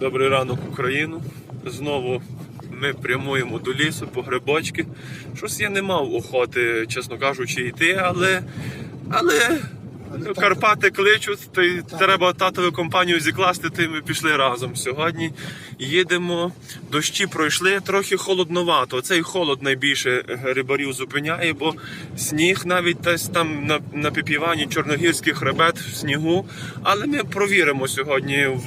Добрий ранок, Україну. Знову ми прямуємо до лісу по грибочки. Щось я не мав охоти, чесно кажучи, йти, але. але. Карпати кличуть, то й треба татову компанію зікласти, то й ми пішли разом. Сьогодні їдемо, дощі пройшли, трохи холодновато. Цей холод найбільше рибарів зупиняє, бо сніг навіть десь там на, на піпівані чорногірський хребет в снігу. Але ми провіримо сьогодні в,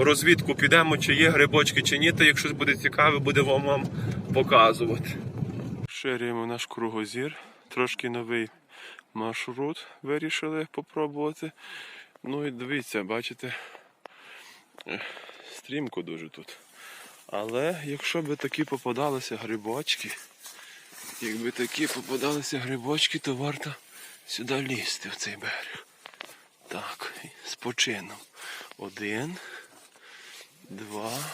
розвідку, підемо, чи є грибочки, чи ні. То якщо буде цікаве, будемо вам показувати. Ширюємо наш кругозір, трошки новий маршрут вирішили попробувати. Ну і дивіться, бачите, стрімко дуже тут. Але якщо би такі попадалися грибочки, якби такі попадалися грибочки, то варто сюди лізти в цей берег. Так, з почином. Один, два,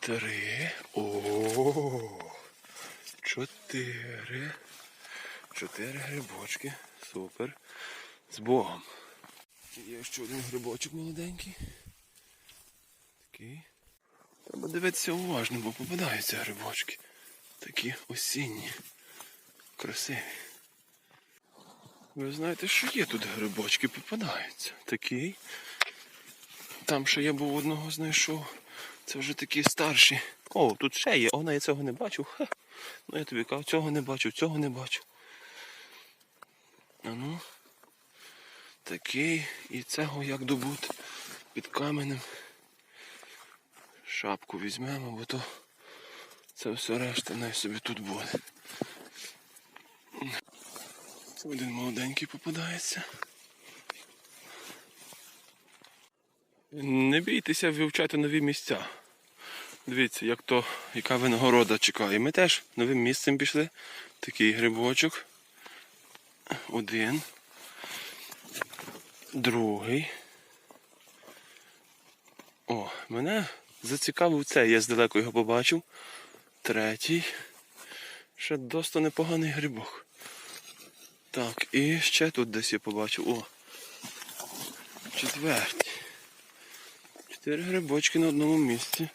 три. О, чотири. Чотири грибочки. Супер. З Богом. Є ще один грибочок молоденький. Такий. Треба дивитися уважно, бо попадаються грибочки. Такі осінні. Красиві. Ви знаєте, що є тут грибочки, попадаються. Такий. Там ще я був одного знайшов. Це вже такі старші. О, тут ще є. О, я цього не бачив. Ха. Ну я тобі кажу, цього не бачив, цього не бачив. А ну. Такий і цього як добути під каменем. Шапку візьмемо, бо то це все решта най собі тут буде. Один молоденький попадається. Не бійтеся вивчати нові місця. Дивіться, як то, яка винагорода чекає. Ми теж новим місцем пішли. Такий грибочок. Один. Другий. О, мене зацікавив цей, я здалеку його побачив. Третій. Ще досить непоганий грибок. Так, і ще тут десь я побачив. О. Четвертий. Чотири грибочки на одному місці.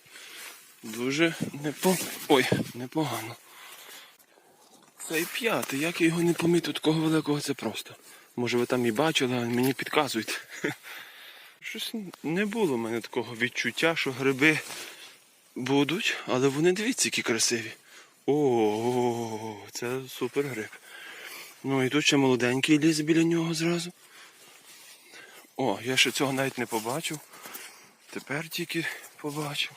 Дуже непо... Ой, непогано. Цей п'ятий, як я його не помітив, такого великого це просто. Може ви там і бачили, але мені підказуєте. Щось не було в мене такого відчуття, що гриби будуть, але вони дивіться, які красиві. О, це супер гриб. Ну і тут ще молоденький ліс біля нього зразу. О, я ще цього навіть не побачив. Тепер тільки побачив.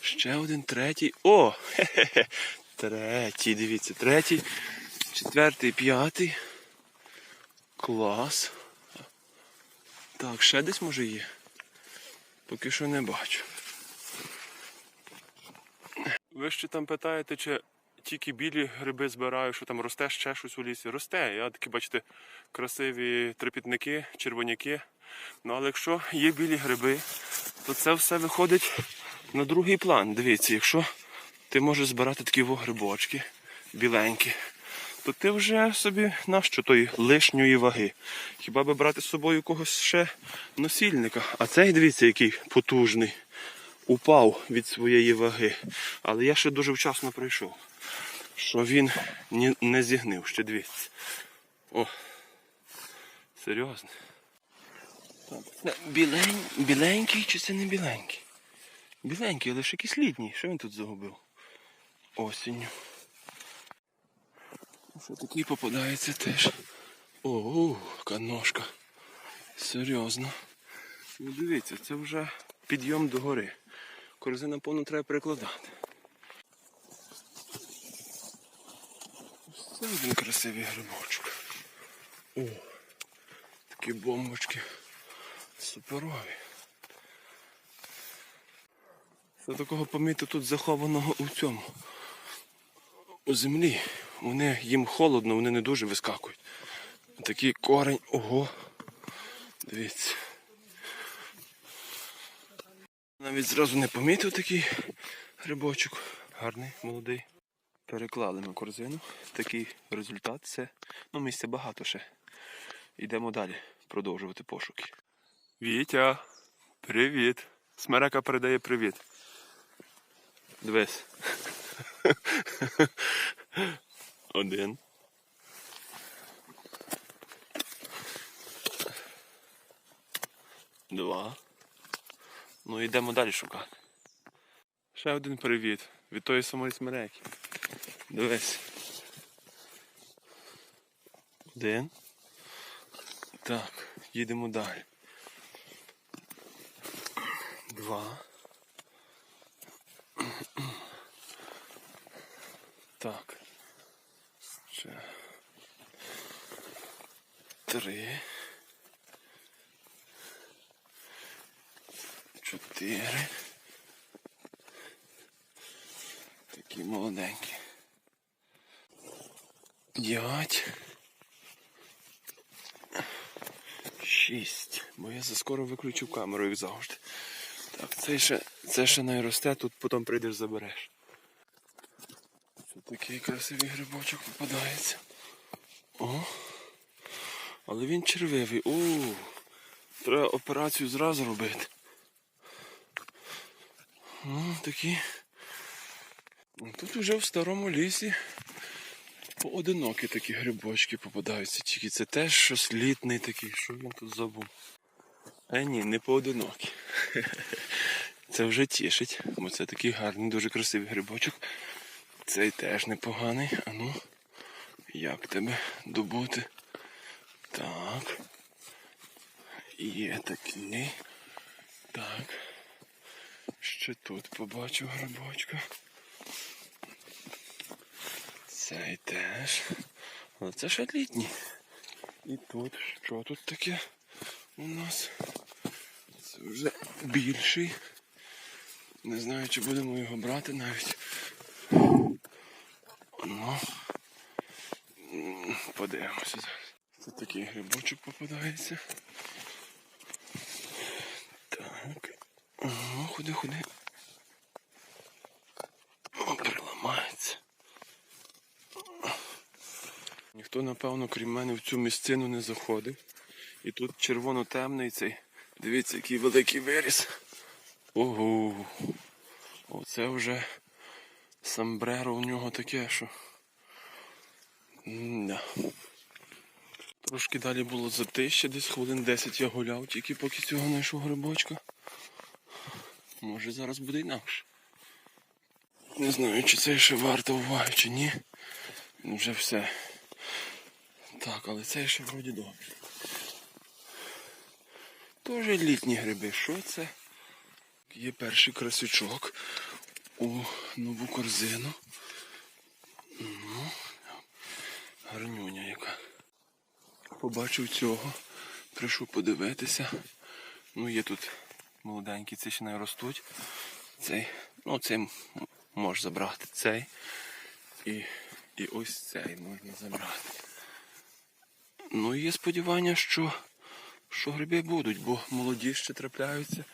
Ще один третій. О! Хе-хе-хе. Третій, дивіться, третій, четвертий, п'ятий. Клас. Так, ще десь може є. Поки що не бачу. Ви ще там питаєте, чи тільки білі гриби збираю, що там росте ще щось у лісі. Росте. Я такі, бачите, красиві трепітники, червоняки. Ну але якщо є білі гриби, то це все виходить на другий план. Дивіться, якщо ти можеш збирати такі грибочки біленькі, то ти вже собі нащо тої лишньої ваги. Хіба би брати з собою когось ще носільника? А цей, дивіться, який потужний. Упав від своєї ваги. Але я ще дуже вчасно прийшов. Що він не зігнив, ще дивіться. О, серйозно. Білень, біленький чи це не біленький? Біленький, але ж якийсь літній. Що він тут загубив? Осінню. Що такий попадається теж. О, яка ножка. Серйозно. Ну дивіться, це вже підйом до гори. Корзина повно треба перекладати. Ось Це один красивий грибочок. О, такі бомбочки. Суперові. Це такого поміту тут захованого у цьому. У землі. Вони їм холодно, вони не дуже вискакують. Такий корень, ого. Дивіться. Навіть зразу не помітив такий грибочок. Гарний, молодий. Переклали на корзину. Такий результат це. Ну, місця багато ще. Йдемо далі продовжувати пошуки. Вітя, привіт. Смерека передає привіт. Дивись. Один. Два. Ну йдемо далі шукати. Ще один привіт від тої самої смереки. Дивись. Один. Так, їдемо далі. Два. Так. Ще. Три. Чотири. Такі молоденькі. П'ять. Шість. Бо я заскоро виключу камеру, як завжди. Так, це ще, це ще не росте, тут потім прийдеш забереш. Це такий красивий грибочок попадається. О. Але він червивий. О, треба операцію зразу робити. Ну, такі. Тут вже в старому лісі поодинокі такі грибочки попадаються. Тільки це теж щось літний такий, що він тут забув. А ні, не поодинокі. Це вже тішить, бо це такий гарний, дуже красивий грибочок. Цей теж непоганий. А ну, як тебе добути? Так. Є такий. Так. Ще тут побачу грибочка. Цей теж. Але це ще літній. І тут що тут таке у нас? Це вже більший. Не знаю, чи будемо його брати навіть. Ну, подивимося зараз. Це такий грибочок попадається. Так. Ага, ходи, ходи. Переламається. Ніхто, напевно, крім мене в цю місцину не заходив. І тут червоно-темний цей. Дивіться, який великий виріс. Ого. Оце вже самбреро у нього таке, що. М-да. Трошки далі було затище, десь хвилин 10 я гуляв, тільки поки цього знайшов грибочка. Може зараз буде інакше. Не знаю, чи це ще варто уваги, чи ні. Вже все. Так, але це ще вроді добре. Тоже літні гриби. Що це? Є перший красючок у нову корзину. Ну, гарнюня яка. Побачив цього, прийшов подивитися. Ну, є тут молоденькі, ці ще не ростуть. Цей, ну цей можеш забрати. Цей. І, і ось цей можна забрати. Ну і є сподівання, що, що гриби будуть, бо молоді ще трапляються.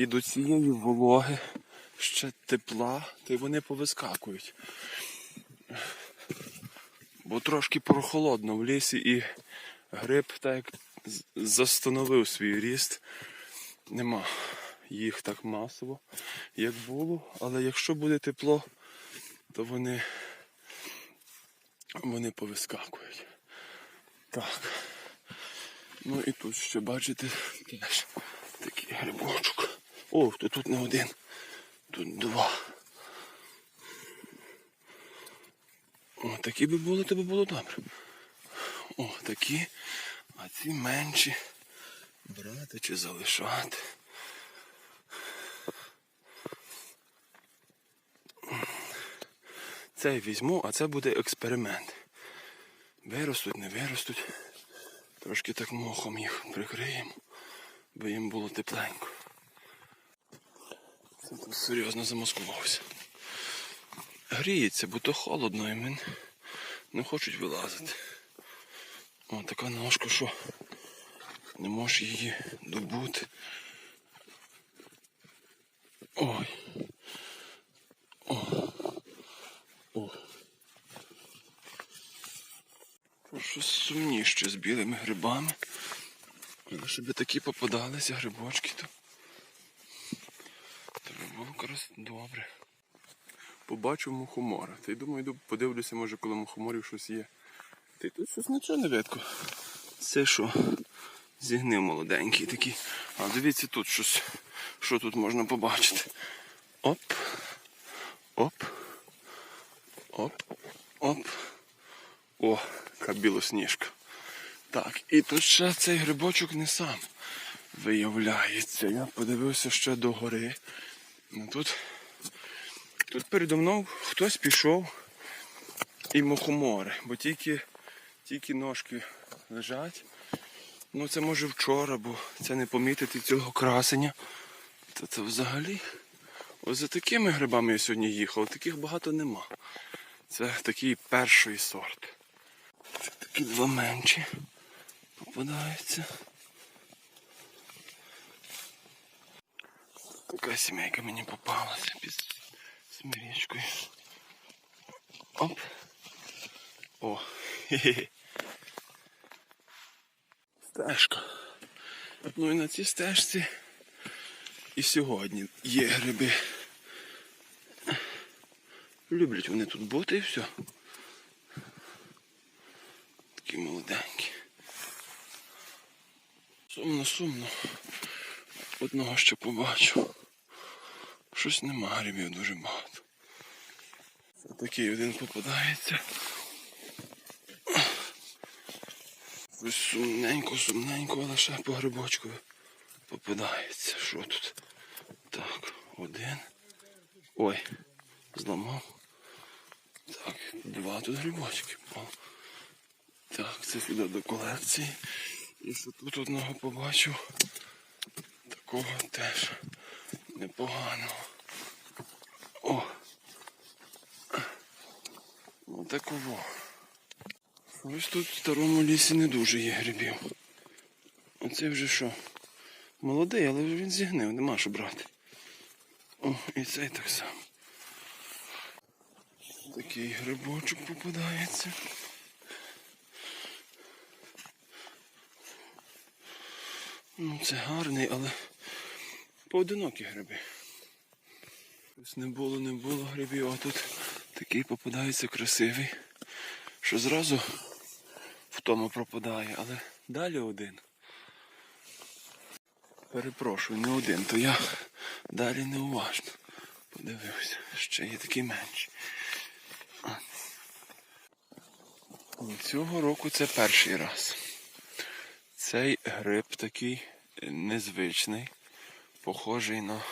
І до цієї вологи ще тепла, то й вони повискакують. Бо трошки прохолодно в лісі і гриб так як застановив свій ріст. Нема їх так масово, як було. Але якщо буде тепло, то вони, вони повискакують. Так. Ну і тут ще бачите теж такий грибочок. О, то тут не один, тут два. О, такі би були, то би було добре. О, такі, а ці менші брати чи залишати. Цей візьму, а це буде експеримент. Виростуть, не виростуть. Трошки так мохом їх прикриємо, бо їм було тепленько. Серйозно замаскувався. Гріється, бо то холодно і мен не хочуть вилазити. О, така ножка, що не можеш її добути. Ой. О. О, Щось сумніше з білими грибами. Але щоб такі попадалися грибочки, то зараз добре. Побачив мухомора. Та й думаю, йду подивлюся, може, коли мухоморів щось є. Та тут щось нічого не видко. Це що? Зігнив молоденький такий. А дивіться тут щось. Що тут можна побачити? Оп. Оп. Оп. Оп. О, яка білосніжка. Так, і тут ще цей грибочок не сам виявляється. Я подивився ще до гори. Ну тут, тут передо мною хтось пішов і мухомори, бо тільки, тільки ножки лежать. Ну це може вчора, бо це не помітити цього красення. Та це взагалі. Ось за такими грибами я сьогодні їхав, таких багато нема. Це такий перший сорт. Це такі два менші попадаються. Така сімейка мені попалася під смирічкою. Оп. О, хе-хе. Стежка. Ну і на цій стежці і сьогодні є гриби. Люблять вони тут бути і все. Такі молоденькі. Сумно, сумно. Одного ще побачу. Щось нема грибів дуже багато. Це такий один попадається. Ось сумненько, сумненько, але ще по грибочку попадається. Що тут? Так, один. Ой, зламав. Так, два тут грибочки. Так, це сюди до колекції. І що тут одного побачив. Такого теж непоганого. О! Ну такого. Ось тут в старому лісі не дуже є грибів. Оце вже що? Молодий, але він зігнив, нема що брати. О, і цей так само. Такий грибочок попадається. Ну, це гарний, але поодинокі гриби. Ось не було, не було грибів, а тут такий попадається красивий, що зразу в тому пропадає, але далі один. Перепрошую, не один, то я далі неуважно подивився. Ще є такий менший. Цього року це перший раз. Цей гриб такий незвичний, похожий на,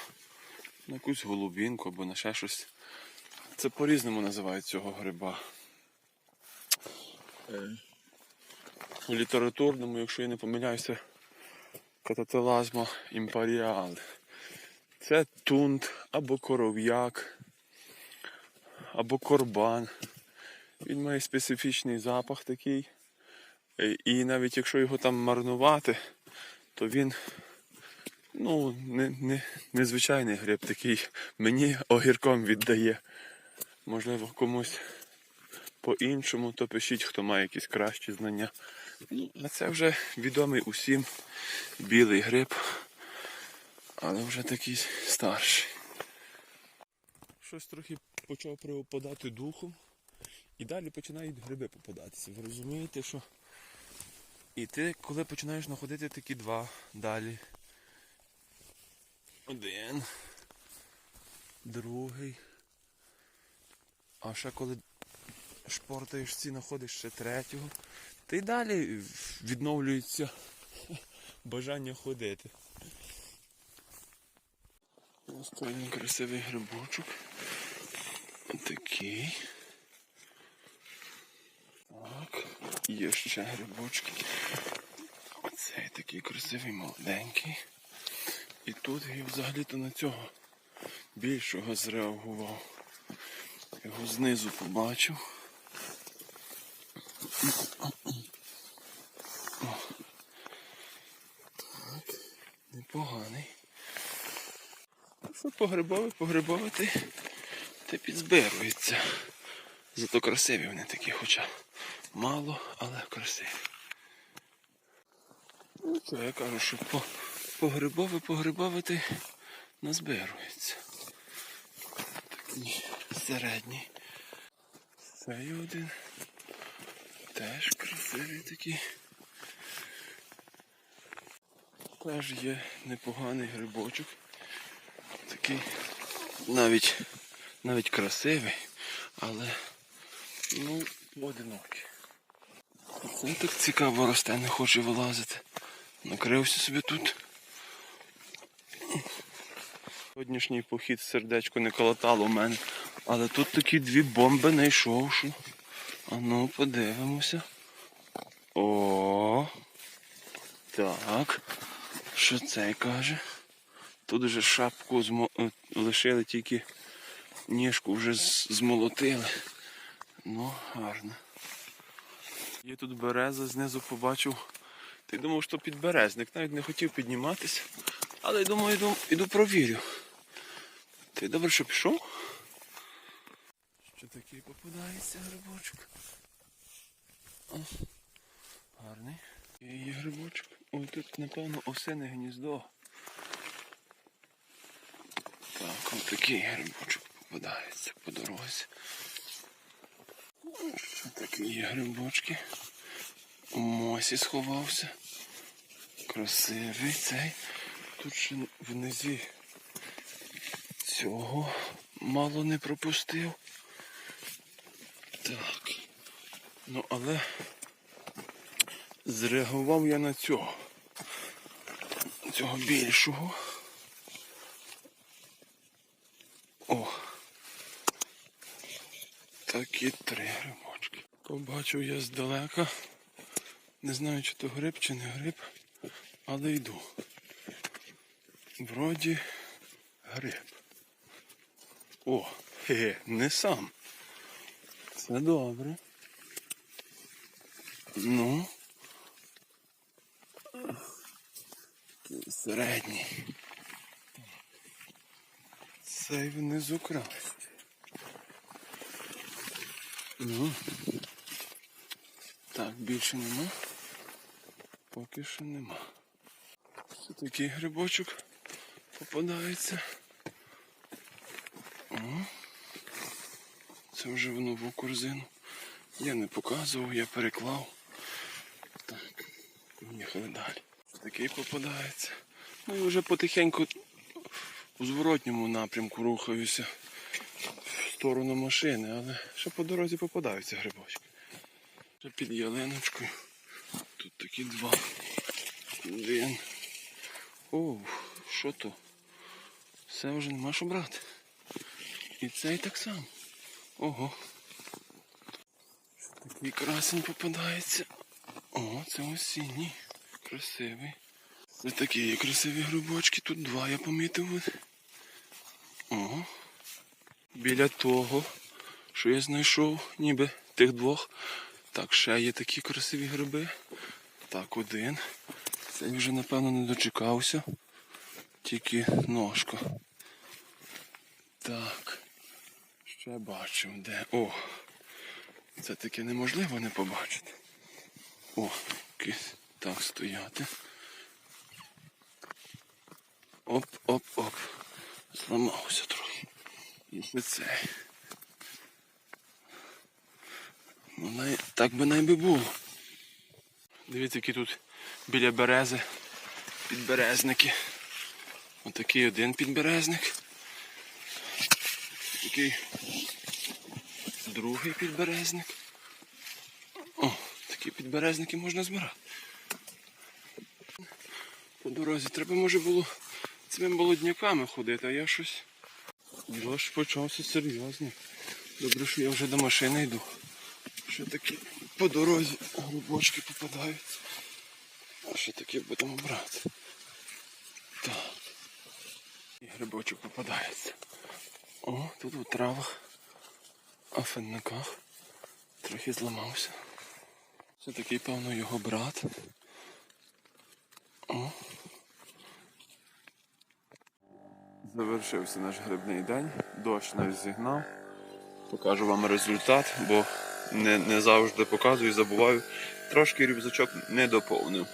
на якусь голубінку або на ще щось. Це по-різному називають цього гриба. Е, У літературному, якщо я не помиляюся, катателазма імперіал. Це тунт або коров'як, або корбан. Він має специфічний запах такий. Е, І навіть якщо його там марнувати, то він ну, не, не, незвичайний гриб такий. Мені огірком віддає. Можливо, комусь по-іншому, то пишіть, хто має якісь кращі знання. Ну, а це вже відомий усім білий гриб, але вже такий старший. Щось трохи почав припадати духом. І далі починають гриби попадатися. Ви розумієте, що і ти, коли починаєш знаходити такі два далі. Один. Другий. А ще коли шпортаєш ці, знаходиш ще третього. Та й далі відновлюється бажання ходити. Один красивий грибочок. Отакий. Так, є ще грибочки. Оцей такий красивий молоденький. І тут я взагалі-то на цього більшого зреагував. Його знизу побачив. Так, непоганий. Ну що погрибовий, погрибовити, та підзбирується. Зато красиві вони такі, хоча мало, але красиві. Ну що, я кажу, що по, погрибови, погрибовити назбирується. такий середній. Цей один. Теж красивий такий. Теж є непоганий грибочок. Такий навіть навіть красивий, але ну, одинокий. Це так цікаво росте, не хоче вилазити. Накрився собі тут. Сьогоднішній похід сердечко не колотало в мене. Але тут такі дві бомби знайшов. що. А ну, подивимося. О. Так. Що цей каже? Тут вже шапку змо... е, лишили, тільки ніжку вже змолотили. Ну, гарно. Є тут береза, знизу побачив. Ти думав, що підберезник. Навіть не хотів підніматися. Але думаю, йду, йду провірю. Ти добре, що пішов? Що такий попадається грибочок? О, гарний. І є грибочок. Ой, тут, напевно, осине гніздо. Так, ось такий грибочок попадається по дорозі. Що такі є грибочки? У мосі сховався. Красивий цей. Тут ще внизі цього мало не пропустив. Так. Ну, але зреагував я на цього. Цього більшого. О. Такі три грибочки. Побачив я здалека. Не знаю, чи то гриб, чи не гриб, але йду. Вроді гриб. О, хе, не сам. Це добре. Ну. Середній. Цей внизу краще. Ну. Так, більше нема. Поки що нема. Ось такий грибочок попадається. Це вже в нову корзину. Я не показував, я переклав. Так, поїхали далі. Такий попадається. Ну і вже потихеньку у зворотньому напрямку рухаюся в сторону машини, але ще по дорозі попадаються грибочки. Вже під ялиночкою. Тут такі два. Один. О, що то? Все вже нема що брати. І цей так само. Ого. Такий красень попадається. О, це осінній. Красивий. Це такі є красиві грибочки. Тут два я помітив. Ого. Біля того, що я знайшов, ніби тих двох. Так, ще є такі красиві гриби. Так, один. Цей вже, напевно, не дочекався. Тільки ножка. Так. Ще бачу, де. О! Це таке неможливо не побачити. О, кис. Так стояти. Оп, оп, оп. Зламався трохи. І ще. Ну, най... так би най би було. Дивіться, які тут біля берези підберезники. Отакий один підберезник. Такий другий підберезник. О, такі підберезники можна збирати. По дорозі треба може було цими молодняками ходити, а я щось. Дощ почався серйозний. Добре, що я вже до машини йду. Що такі по дорозі грибочки попадаються. А що таке будемо брати? Так. І грибочок попадається. О, тут у травах, фенниках трохи зламався. Це такий, певно, його брат. О. Завершився наш грибний день, дощ нас зігнав. Покажу вам результат, бо не, не завжди показую, забуваю. Трошки рюкзачок не доповнив.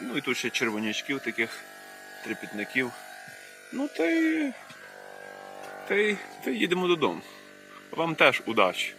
Ну і тут ще червонячків таких трипітників. Ну та й Та й, та й їдемо додому. Вам теж удачі.